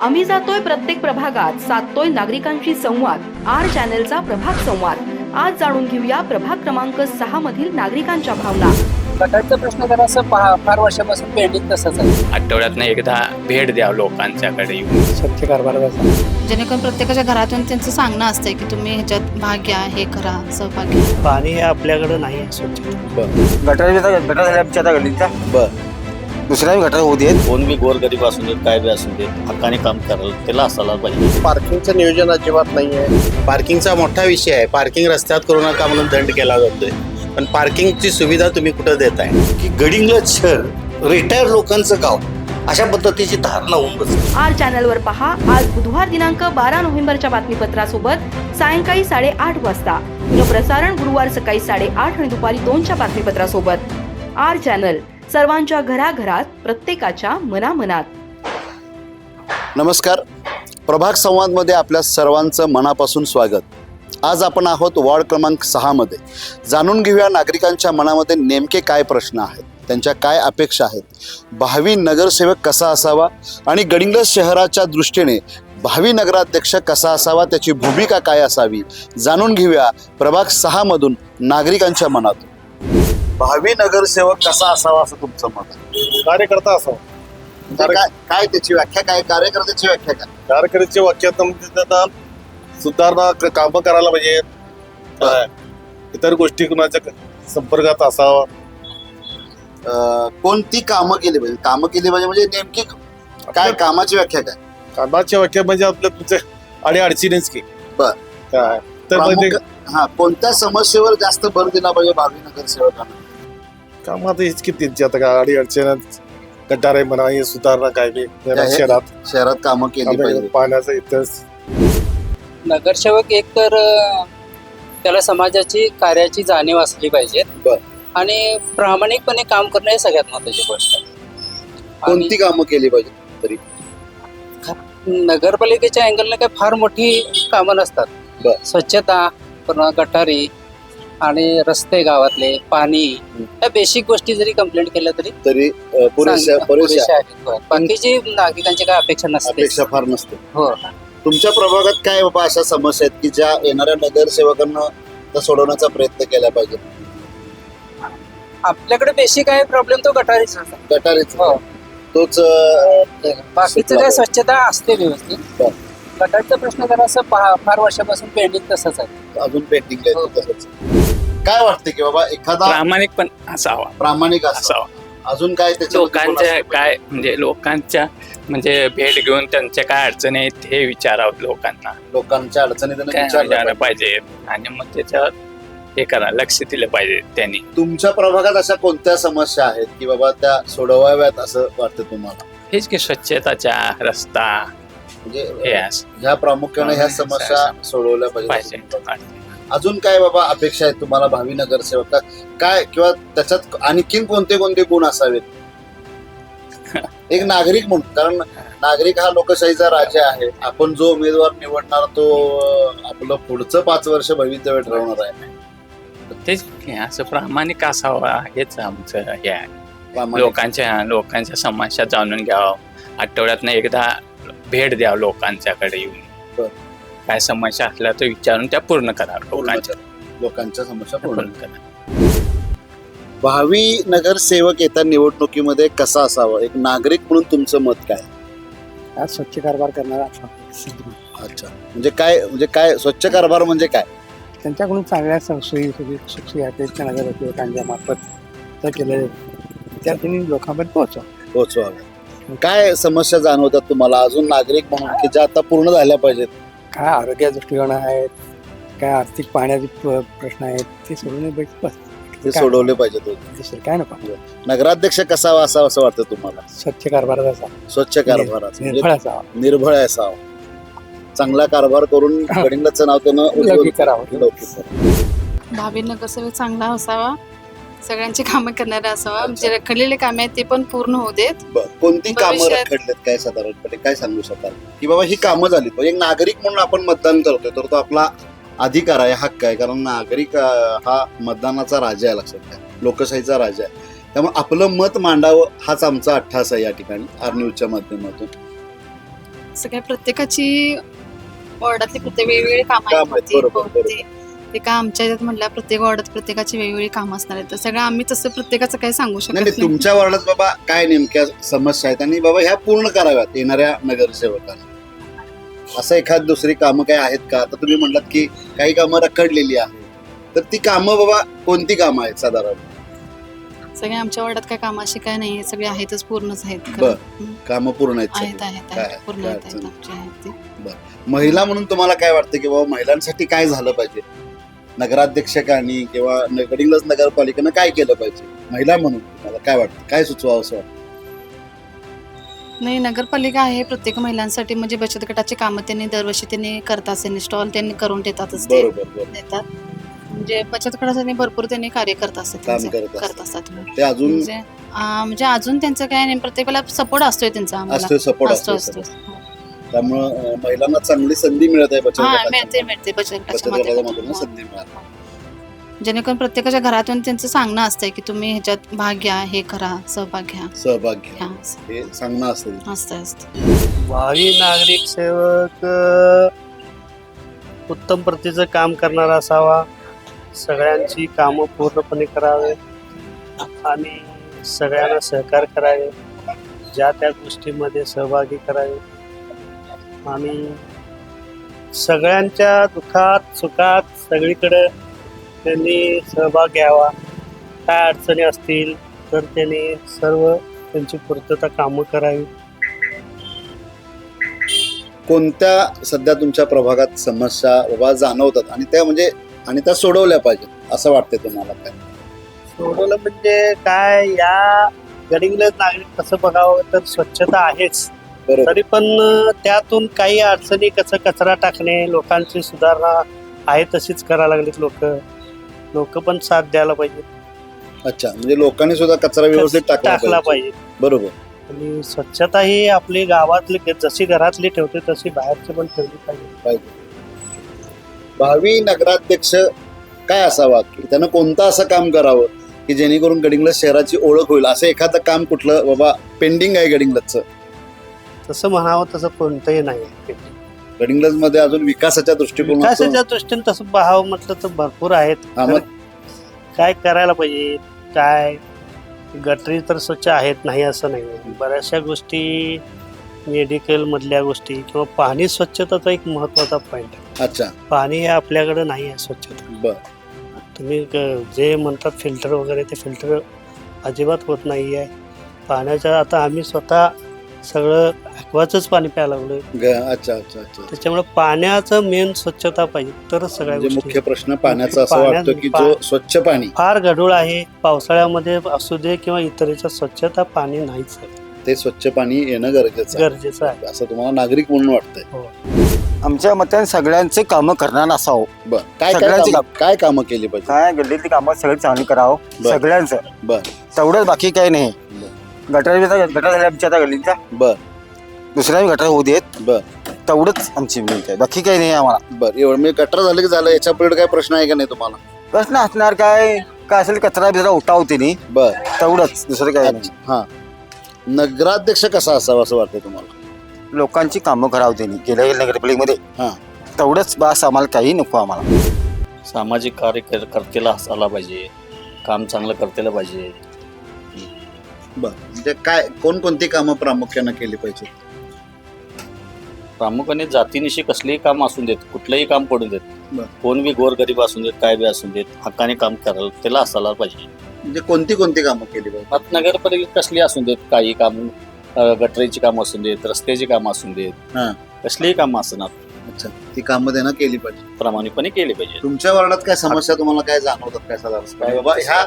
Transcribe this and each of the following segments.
आम्ही जातोय प्रत्येक प्रभागात साधतोय नागरिकांशी संवाद आर चॅनेलचा प्रभाग संवाद. आज जाणून घेऊया प्रभाग क्रमांक सहा मधील नागरिकांच्या भावना. गटारचा प्रश्न जरा असं पहा फार वर्षापासून पेंडिंग तसंच आहे. आठवड्यातनं एकदा भेट द्यावं लोकांच्याकडे येऊन. स्वच्छ कारभाराचा जेणेकरून प्रत्येकाच्या घरातून त्यांचं सांगणं असतंय की तुम्ही ह्याच्यात भाग घ्या हे करा सहभाग घ्या पाणी आपल्याकडे नाही आहे स्वच्छ. गटार गटार झाले आमच्या आता गल्लीचा बर. दुसऱ्या गटार होऊ देत. कोण बी गोरगरीब असू देत काय बी असू देत हक्काने काम करायला त्याला असायला पाहिजे. पार्किंगचं नियोजन अजिबात नाही आहे पार्किंगचा मोठा विषय आहे. पार्किंग रस्त्यात करू नका म्हणून दंड केला जातोय. पण पार्किंगची सुविधा तुम्ही कुठं देताय की गडिंग्लज शहर रिटायर लोकांचं गाव अशा पद्धतीची धारणा होऊन बसली आर चॅनलवर पहा. आज बुधवार दिनांक बारा नोव्हेंबरच्या बातमीपत्रासोबत सायंकाळी साडेआठ वाजता. प्रसारण गुरुवार सकाळी साडेआठ आणि दुपारी दोनच्या बातमीपत्रासोबत. Our channel. सर्वांच्या घराघरात प्रत्येकाच्या मनामनात. नमस्कार. प्रभाग संवादमध्ये आपल्या सर्वांचं मनापासून स्वागत. आज आपण आहोत वॉर्ड क्रमांक सहामध्ये जाणून घेऊया नागरिकांच्या मनामध्ये नेमके काय प्रश्न आहेत त्यांच्या काय अपेक्षा आहेत. भावी नगरसेवक कसा असावा आणि गडिंग्लज शहराच्या दृष्टीने भावी नगराध्यक्ष कसा असावा त्याची भूमिका काय असावी जाणून घेऊया प्रभाग सहामधून नागरिकांच्या मनातून. भावी नगरसेवक कसा असावा असं तुमचं मत? कार्यकर्ता असावा. म्हणजे काय काय त्याची व्याख्या काय कार्यकर्त्याची व्याख्या काय? कार्यकर्त्याच्या वाक्यात म्हणजे आता सुधारणा कामं करायला पाहिजे. काय? इतर गोष्टी कुणाच्या क- संपर्कात असावा. अं, कोणती कामं केली पाहिजे? कामं केली पाहिजे म्हणजे नेमकी काय कामाची व्याख्या काय? कामाच्या वाक्या म्हणजे आपल्या तुमच्या अडी अडचणीच की. बर. काय? तर म्हणजे प्रामुख्य- हा कोणत्या समस्येवर जास्त भर दिला पाहिजे भावी नगरसेवकांना? काम आता हेच की त्यांची आता काय अडी अडचण गटार म्हणा हे सुधारणा काय बी शहरात शहरात कामं केली पाहिजे. पाण्याचं इथंच नगरसेवक एक तर अं, त्याला समाजाची कार्याची जाणीव असली पाहिजे. बर. आणि प्रामाणिकपणे काम करणं हे सगळ्यात महत्वाची गोष्ट. आहे आणि कोणती कामं केली पाहिजे तरी? नगरपालिकेच्या अँगलने काही फार मोठी कामं नसतात. स्वच्छता पुन्हा गटारी आणि रस्ते गावातले पाणी या बेसिक गोष्टी जरी कंप्लेंट केल्या तरी तरी अं, पुरेशा चांगल्या- पुरेशा पुरेशा आहेत होय. बाकीची नागरिकांची काय अपेक्षा नसते. अपेक्षा फार नसते. हो. तुमच्या प्रभागात काय बाबा अशा समस्या आहेत की ज्या येणाऱ्या नगरसेवकांना त्या सोडवण्याचा प्रयत्न केला पाहिजे? आपल्याकडे बेसिक आहे प्रॉब्लेम तो गटारीचा गटारीच. हो. तोच अं, बाकीचं काय स्वच्छता असते व्यवस्थित. बर. गटारचा प्रश्न जरा असं फार वर्षापासून पेंडिंग तसंच आहे. अजून पेंटिंग हो. काय वाटतं की बाबा एखादा प्रामाणिक पण असावा. प्रामाणिक असा असावा. अजून काय त्याच्या लोकांच्या काय म्हणजे लोकांच्या म्हणजे भेट घेऊन त्यांच्या काय अडचणी आहेत हे विचारावं लोकांना. लोकांच्या अडचणी त्यांना काय विचारलं विचारलं पाहिजे. आणि मग त्याच्यावर हे करा लक्ष दिलं पाहिजे त्यांनी. तुमच्या प्रभागात अशा कोणत्या समस्या आहेत की बाबा त्या सोडवाव्यात असं वाटतं तुम्हाला? हेच की स्वच्छताच्या रस्ता म्हणजे हे असं. ह्या प्रामुख्याने ह्या समस्या समस्या सोडवल्या पाहिजे. पाहिजे. अजून काय बाबा अपेक्षा आहेत तुम्हाला भावी नगरसेवक? काय किंवा त्याच्यात आणखीन कोणते कोणते गुण असावेत? एक नागरिक म्हणून कारण नागरिक हा लोकशाहीचा राजा आहे. आपण जो उमेदवार निवडणार तो आपलं पुढचं पाच वर्ष भवितव्य ठरवणार आहे. तेच असं प्रामाणिक असावा हेच आमचं हे आहे. लोकांच्या लोकांच्या समस्या जाणून घ्यावं. आठवड्यातनं एकदा भेट द्यावं लोकांच्याकडे. येऊन. काय समस्या असल्या तर विचारून त्या पूर्ण करा. लोकांच्या लोकांच्या समस्या पूर्ण पूर्ण करा. भावी नगरसेवक येत्या निवडणुकीमध्ये कसा असावा? एक नागरिक म्हणून तुमचं मत काय? आज स्वच्छ कारभार करणारा अच्छा. म्हणजे काय म्हणजे काय स्वच्छ कारभार म्हणजे काय? त्यांच्याकडून चांगल्या सोयी सुखसोयी आहेत नगरसेवकांच्या मार्फत केलं त्या त्यांनी लोकांपर्यंत पोहोचवा. पोहोचवाव्या काय समस्या जाणवतात तुम्हाला? अजून नागरिक म्हणून की ज्या आता पूर्ण झाल्या पाहिजेत. काय आरोग्य दृष्टिकोन आहेत काय आर्थिक पाण्याचे प- प्रश्न आहेत ते सोडून बस बस. ते काय? सोडवले पाहिजेत दुसरं काय नको. नगराध्यक्ष कसावा असावा असं वाटतं तुम्हाला? स्वच्छ कारभाराचा असा स्वच्छ कारभाराचा. म्हणजे निर्भळ असावा. निर्भळ असावा. चांगला कारभार करून गडिंगलाचं नाव त्यानं लौकिक करावं. लौकिक नगरसेवक चांगला असावा. सगळ्यांची कामं करणारा असावा जे रखडलेले कामे आहेत ते पण पूर्ण होऊ देत. बरं. कोणती कामं भविष्यात- रखडलेत काय साधारणपणे? काय सांगू शकाल? की बाबा ही कामं झाली एक नागरिक म्हणून आपण मतदान करतोय तर तो आपला अधिकार आहे हक्क आहे. कारण नागरिक अं, हा मतदानाचा राजा आहे लक्षात घ्या. लोकशाहीचा राजा आहे. त्यामुळे आपलं मत मांडावं हाच आमचा अठ्ठास आहे या ठिकाणी आर न्यूजच्या माध्यमातून. सगळ्या प्रत्येकाची वॉर्डातली प्रत्येक वेगवेगळी कामं कामं आहेत, आहेत बरोबर, बरोबर. ते ते का आमच्या ह्याच्यात म्हटलं प्रत्येक वॉर्डात प्रत्येकाची वेगवेगळी कामं असणार आहेत. तर सगळं आम्ही तसं प्रत्येकाचं काही सांगू शकत नाही तुमच्या वार्डात बाबा काय नेमक्या समस्या आहेत? आणि बाबा ह्या पूर्ण कराव्यात येणाऱ्या नगरसेवकांना. असं एखाद दुसरी कामं काय आहेत का? आता तुम्ही म्हणलात की काही कामं रखडलेली आहेत. तर ती कामं बाबा कोणती कामं आहेत साधारण? सगळे आमच्या वॉर्डात काय कामं अशी काय नाही सगळे आहेतच पूर्णच आहेत. कामं पूर्ण आहेत आहेत पूर्ण आहेत महिला म्हणून तुम्हाला काय वाटतं की बाबा महिलांसाठी काय झालं पाहिजे? नगराध्यक्षकांनी किंवा गडिंग्लज नगरपालिकेनं काय केलं पाहिजे? महिला म्हणून तुम्हाला काय वाटतं? काय सुचवावं असं वाटतं? नाही नगरपालिका आहे प्रत्येक महिलांसाठी. म्हणजे बचत गटाची कामं त्यांनी दरवर्षी त्यांनी करतात त्यांनी स्टॉल त्यांनी करून देतातच ते बरोबर बरोबर. देतात. म्हणजे बचत गटासाठी भरपूर त्यांनी कार्य करत असतात काम त्यांचं. करत असतात. करत असतात ते अजून म्हणजे आ, म्हणजे अजून त्यांचं काय नाही प्रत्येकाला सपोर्ट असतोय त्यांचा आम्हाला. असतोय सपोर्ट असतो असतो असतो त्यामुळं महिलांना चांगली संधी मिळत आहे बचत हा गटाच्या मिळते मिळते. बचत बचत गटाच्या गटाच्या माध्यमातून माध्यमातून हो. संधी मिळाली. जेणेकरून प्रत्येकाच्या घरातून त्यांचं सांगणं असतंय की तुम्ही ह्याच्यात भाग घ्या हे करा सहभाग घ्या. सहभाग घ्या. ह्या असं हे सांगणं असेल असतं असतं भावी नागरिक सेवक अ, उत्तम प्रतीचं काम करणारा असावा. सगळ्यांची कामं पूर्णपणे करावे आणि सगळ्यांना सहकार करावे. ज्या त्या गोष्टीमध्ये सहभागी करावे. आणि सगळ्यांच्या दुःखात सुखात सगळीकडे त्यांनी सहभाग घ्यावा. काय अडचणी असतील तर त्यांनी सर्व त्यांची पूर्तता कामं करावी. कोणत्या सध्या तुमच्या प्रभागात समस्या बाबा जाणवतात? आणि त्या म्हणजे आणि त्या सोडवल्या पाहिजेत असं वाटतंय तुम्हाला काय? सोडवलं म्हणजे काय? या गडिंगलज नागरिक कसं बघावं? तर स्वच्छता आहेच. तरी पण त्यातून काही अडचणी कसं कचरा टाकणे लोकांची सुधारणा आहे तशीच करायला लागलीत लोक. लोक पण साथ द्यायला पाहिजे. अच्छा म्हणजे लोकांनी सुद्धा कचरा व्यवस्थित टाकला टाकला पाहिजे. पाहिजे. बरोबर. आणि स्वच्छता ही आपली गावातली जशी घरातली ठेवते तशी बाहेरची पण ठेवली पाहिजे. पाहिजे. भावी नगराध्यक्ष काय असावा? की त्यानं कोणतं असं काम करावं? की जेणेकरून गडिंग्लज शहराची ओळख होईल. असं एखादं काम कुठलं? बाबा पेंडिंग आहे गडिंग्लजचं. तसं म्हणावं तसं कोणतंही नाही. गडिंग्लजमध्ये अजून विकासाच्या दृष्टिकोनातून विकासाच्या दृष्टीने तसं पाहावं म्हटलं तर भरपूर आहेत. हा, मग? काय करायला पाहिजे? काय? गटरी तर स्वच्छ आहेत नाही असं नाही. बऱ्याचशा गोष्टी मेडिकल मधल्या गोष्टी किंवा पाणी स्वच्छताचा एक महत्त्वाचा पॉईंट आहे. अच्छा. पाणी हे आपल्याकडे नाही आहे स्वच्छता. बर. तुम्ही ग- जे म्हणतात फिल्टर वगैरे ते फिल्टर अजिबात होत नाही आहे पाण्याच्या आता आम्ही स्वतः सगळं ॲक्वाचंच पाणी प्यायला लागलोय. ग- अच्छा अच्छा अच्छा. त्याच्यामुळे पाण्याचं मेन स्वच्छता पाहिजे तरच सगळ्या म्हणजे गोष्टी. मुख्य प्रश्न पाण्याचा असं वाटतं की पा- जो स्वच्छ पाणी. फार गढूळ आहे पावसाळ्यामध्ये असू दे किंवा इतरीच्या स्वच्छता पाणी नाहीच आहे. ते स्वच्छ पाणी येणं गरजेचं आहे. गरजेचं आहे. असं तुम्हाला नागरिक म्हणून वाटतंय. आमच्या मताने सगळ्यांचे कामं करणार असावं बर. काय काय सगळ्यांची कामं- काय कामं केली पाहिजे? काय गल्लीतली कामं सगळी चांगली करावं. बर. सगळ्यांचं. बर. तेवढंच बाकी काही नाही. गटर गटर झाल्या आमच्या आता गल्लीचा बर. दुसऱ्या गटर होऊ देत. बर. तेवढंच आमची विनंती आहे. बाकी काही नाही आम्हाला. बर. एवढं मी गटर झालं की झालं याच्यापुढे काय प्रश्न आहे का नाही तुम्हाला? प्रश्न असणार काय? काय असेल कचरा बिचरा उठावते नाही बर. तेवढंच. दुसरं नाही. हा. नगराध्यक्ष कसा असावा असं वाटतं तुम्हाला? लोकांची कामं करावं त्यांनी गेल्या गेल्या नगरपालिकेमध्ये हा. तेवढंच बास आम्हाला काही नको आम्हाला. सामाजिक कार्य कर- करतेला असायला पाहिजे. काम चांगलं करतेला पाहिजे. बर. म्हणजे काय कोणकोणती कामं प्रामुख्यानं केली पाहिजे प्रामुख्याने जातीनिशी कसलेही काम असून देत कुठलंही काम पडून देत. बरं. कोण बी गोरगरीब असून देत काय बी असून देत हक्काने काम करायला त्याला असायला पाहिजे. म्हणजे कोणती कोणती कामं केली पाहिजे आता नगरपालिका कसली असून देत काही काम अं, गटरीची काम असून देत रस्त्याची काम असून देत हा. कसलीही काम असणार अच्छा. ती कामं त्यांना केली पाहिजे प्रामाणिकपणे केली पाहिजे तुमच्या वार्डात काय समस्या तुम्हाला काय जाणवतात काय साधारण? काय बाबा ह्या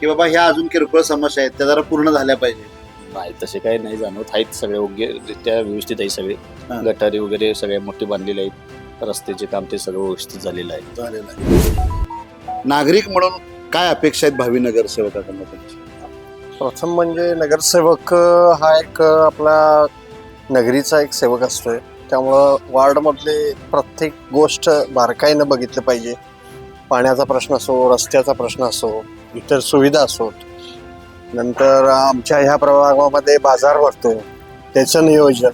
की बाबा ह्या अजून किरकोळ समस्या आहेत त्या जरा पूर्ण झाल्या पाहिजे. नाही तसे काही नाही जाणवत. आहेत सगळे योग्यरित्या व्यवस्थित आहे सगळे. हा. गटारी वगैरे सगळे मोठे बांधलेले आहेत. रस्त्याचे काम ते सगळं व्यवस्थित झालेलं आहे. झालेलं आहे. नागरिक म्हणून काय अपेक्षा आहेत भावी नगरसेवकाकडनं तुमची? प्रथम म्हणजे नगरसेवक अ, हा एक अ, आपला नगरीचा एक सेवक असतोय. त्यामुळं वार्डमधले प्रत्येक गोष्ट बारकाईनं बघितलं पाहिजे. पाण्याचा प्रश्न असो रस्त्याचा प्रश्न असो इतर सुविधा असोत. नंतर आमच्या ह्या प्रभागामध्ये बाजार भरतो. त्याचं नियोजन.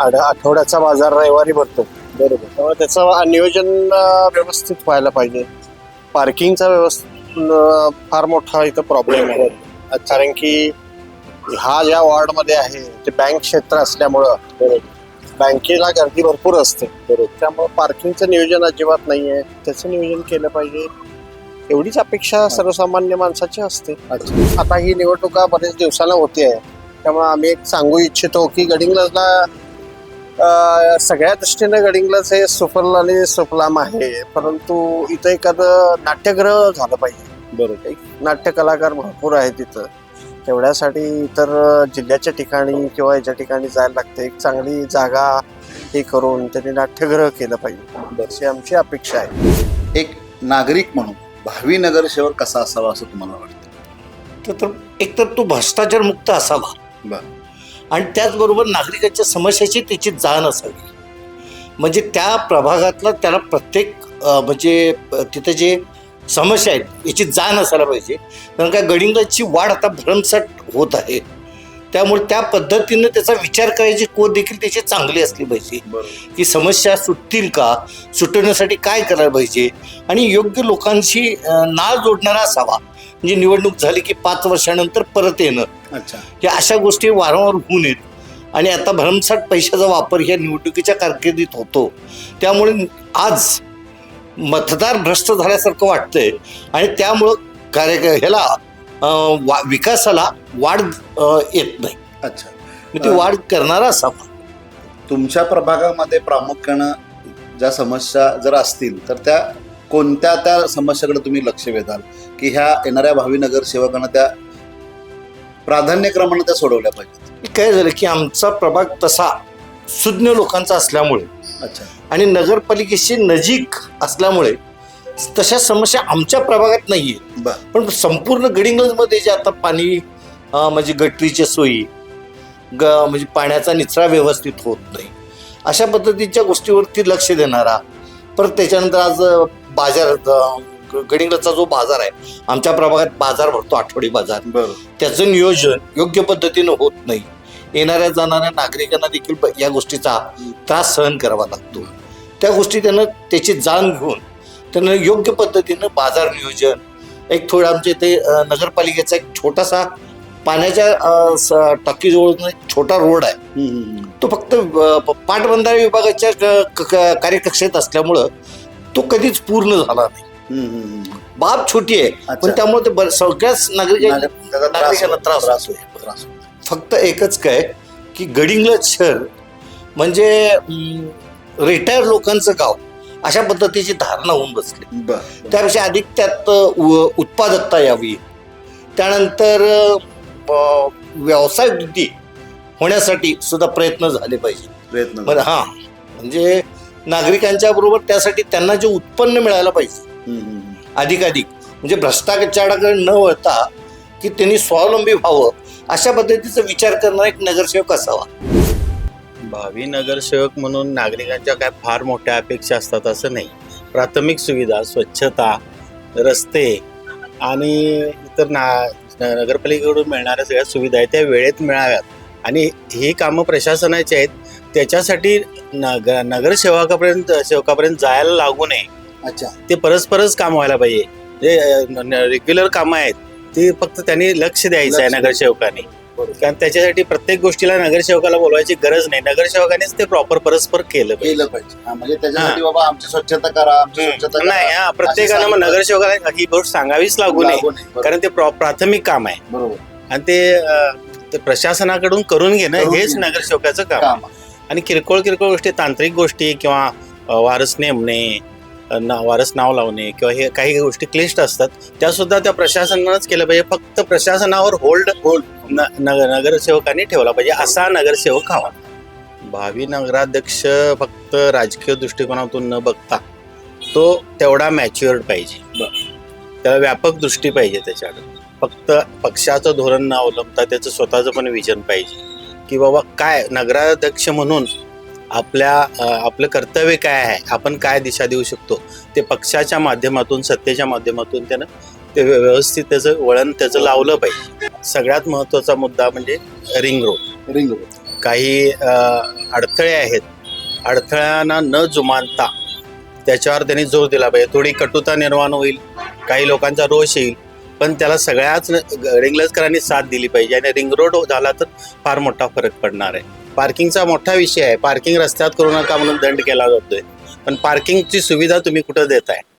आठवड्याचा बाजार रविवारी भरतो. बरोबर. त्यामुळे त्याचं नियोजन व्यवस्थित व्हायला पाहिजे. पार्किंगचा व्यवस्थित फार मोठा इथं प्रॉब्लेम आहे. कारण की हा ज्या वॉर्डमध्ये आहे ते बँक क्षेत्र असल्यामुळं बँकेला गर्दी भरपूर असते. त्यामुळं पार्किंगचं नियोजन अजिबात नाही आहे त्याचं नियोजन केलं पाहिजे. एवढीच अपेक्षा सर्वसामान्य माणसाची असते. आता ही निवडणुका बरेच दिवसाला होते आहे त्यामुळे आम्ही एक सांगू इच्छितो की गडिंग्लजला सगळ्या दृष्टीने गडिंग्लज हे सुफल आणि सुफलाम आहे. परंतु इथं एखादं नाट्यगृह झालं पाहिजे. बरोबर. एक नाट्य कलाकार भरपूर आहेत तिथं तेवढ्यासाठी इतर जिल्ह्याच्या ठिकाणी किंवा याच्या ठिकाणी जायला लागते. एक चांगली जागा हे करून त्यांनी नाट्यगृह केलं पाहिजे. अशी आमची अपेक्षा आहे. एक नागरिक म्हणून भावी नगरसेवक कसा असावा असं तुम्हाला वाटतं? तर तर एकतर तो भ्रष्टाचार मुक्त असावा. बरं. आणि त्याचबरोबर नागरिकांच्या समस्याची त्याची जाण असावी. म्हणजे त्या प्रभागातला त्याला प्रत्येक म्हणजे तिथे जे समस्या आहेत याची जाण असायला पाहिजे. कारण का गडिंगाची वाढ आता भरमसाठ होत आहे. त्यामुळे त्या पद्धतीनं त्याचा विचार करायची कोण देखील त्याची चांगली असली पाहिजे. की समस्या सुटतील का? सुटवण्यासाठी काय करायला पाहिजे? आणि योग्य लोकांशी नाळ जोडणारा असावा. म्हणजे निवडणूक झाली की पाच वर्षानंतर परत येणं. या अशा गोष्टी वारंवार होऊन येत. आणि आता भरमसाठ पैशाचा वापर ह्या निवडणुकीच्या कारकिर्दीत होतो. त्यामुळे आज मतदार भ्रष्ट झाल्यासारखं वाटतंय. आणि त्यामुळं कार्य ह्याला वा विकासाला वाढ येत नाही. अच्छा. मग ती वाढ करणारा असावा तुमच्या प्रभागामध्ये प्रामुख्यानं ज्या समस्या जर असतील तर त्या कोणत्या त्या समस्याकडे तुम्ही लक्ष वेधाल की ह्या येणाऱ्या भावी नगरसेवकांना त्या प्राधान्यक्रमाने त्या सोडवल्या पाहिजेत? काय झालं की आमचा प्रभाग तसा सुज्ञ लोकांचा असल्यामुळे अच्छा. आणि नगरपालिकेशी नजीक असल्यामुळे तशा समस्या आमच्या प्रभागात नाहीये. बर. पण संपूर्ण गडिंग्लजमध्ये जे आता पाणी म्हणजे गटरीच्या सोयी ग म्हणजे पाण्याचा निचरा व्यवस्थित होत नाही. अशा पद्धतीच्या गोष्टीवरती लक्ष देणारा परत त्याच्यानंतर आज बाजार अं, ग- गडिंग्लजचा जो बाजार आहे आमच्या प्रभागात बाजार भरतो आठवडी बाजार. त्याचं नियोजन योग्य पद्धतीनं होत नाही. येणाऱ्या जाणाऱ्या नागरिकांना देखील प- या गोष्टीचा त्रास सहन करावा लागतो. त्या गोष्टी त्यानं त्याची जाण घेऊन त्यानं योग्य पद्धतीनं बाजार नियोजन एक थोडं आमच्या इथे नगरपालिकेचा एक छोटासा पाण्याच्या टाकीजवळ एक छोटा रोड आहे. तो फक्त पाटबंधारे विभागाच्या कार्यकक्षेत असल्यामुळं तो कधीच पूर्ण झाला नाही. बाब छोटी आहे पण. त्यामुळे ते बर- सगळ्याच नागरिकांना त्रास होतो. फक्त एकच काय की गडिंग्लज शहर म्हणजे रिटायर लोकांचं गाव अशा पद्धतीची धारणा होऊन बसली. त्यापेक्षा अधिक त्यात उत्पादकता यावी. त्यानंतर व्यवसाय वृद्धी होण्यासाठी सुद्धा प्रयत्न झाले पाहिजे. प्रयत्न हा. म्हणजे नागरिकांच्या बरोबर त्यासाठी त्यांना जे उत्पन्न मिळायला पाहिजे. अधिकाधिक. म्हणजे भ्रष्टाचाराकडे न वळता की त्यांनी स्वावलंबी व्हावं अशा पद्धतीचा विचार करणारा एक नगरसेवक असावा. भावी नगरसेवक म्हणून नागरिकांच्या काय फार मोठ्या अपेक्षा असतात असं नाही. प्राथमिक सुविधा स्वच्छता रस्ते आणि इतर ना नगरपालिकेकडून मिळणाऱ्या सगळ्या सुविधा आहेत त्या वेळेत मिळाव्यात. आणि ही कामं प्रशासनाची आहेत. त्याच्यासाठी नग नगरसेवकापर्यंत सेवकापर्यंत जायला लागू नये. अच्छा. ते परस्परच काम व्हायला पाहिजे. जे रेग्युलर कामं आहेत ती फक्त त्यांनी लक्ष द्यायचं आहे नगरसेवकांनी. कारण त्याच्यासाठी प्रत्येक गोष्टीला नगरसेवकाला बोलवायची गरज नाही नगरसेवकानेच ते प्रॉपर परस्पर केलं पाहिजे केलं पाहिजे हा, म्हणजे त्याच्यासाठी बाबा आमची स्वच्छता करा आमची स्वच्छता करा. नाही हा प्रत्येकानं मग. नगरसेवकाला ही गोष्ट सांगावीच लागू नये लागू नये. बरोबर. कारण ते प्रा- प्राथमिक काम आहे बरोबर आणि ते अं, ते प्रशासनाकडून करून घेणं करून हेच घेणं. नगरसेवकाचं काम आहे. काम. आणि किरकोळ किरकोळ गोष्टी तांत्रिक गोष्टी किंवा अ, वारस नेमणे ना- वारस नाव लावणे किंवा हे काही गोष्टी क्लिष्ट असतात त्या सुद्धा त्या प्रशासनानंच केलं पाहिजे. फक्त प्रशासनावर होल्ड Hold. नगरसेवकांनी ठेवला पाहिजे. असा नगरसेवक हवा. भावी नगराध्यक्ष फक्त राजकीय दृष्टिकोनातून न बघता तो तेवढा मॅच्युअर्ड पाहिजे. त्याला व्यापक दृष्टी पाहिजे त्याच्याकडे. फक्त पक्षाचं धोरण न अवलंबता त्याचं स्वतःचं पण विजन पाहिजे. की बाबा काय नगराध्यक्ष म्हणून आपल्या आपलं कर्तव्य काय आहे? आपण काय दिशा देऊ शकतो? ते पक्षाच्या माध्यमातून सत्तेच्या माध्यमातून त्यानं ते व्य- व्यवस्थित त्याचं वळण त्याचं लावलं पाहिजे. सगळ्यात महत्त्वाचा मुद्दा म्हणजे रिंग रोड. Ring road. काही अडथळे आहेत. अडथळ्यांना न जुमानता त्याच्यावर त्यांनी जोर दिला पाहिजे. थोडी कटुता निर्माण होईल काही लोकांचा रोष येईल पण त्याला सगळ्याच रिंगलजकरांनी साथ दिली पाहिजे आणि रिंग रोड झाला तर फार मोठा फरक पडणार आहे. पार्किंगचा मोठा विषय आहे. पार्किंग रस्त्यात करू नका म्हणून दंड केला जातोय? पण पार्किंगची सुविधा तुम्ही कुठं देताय?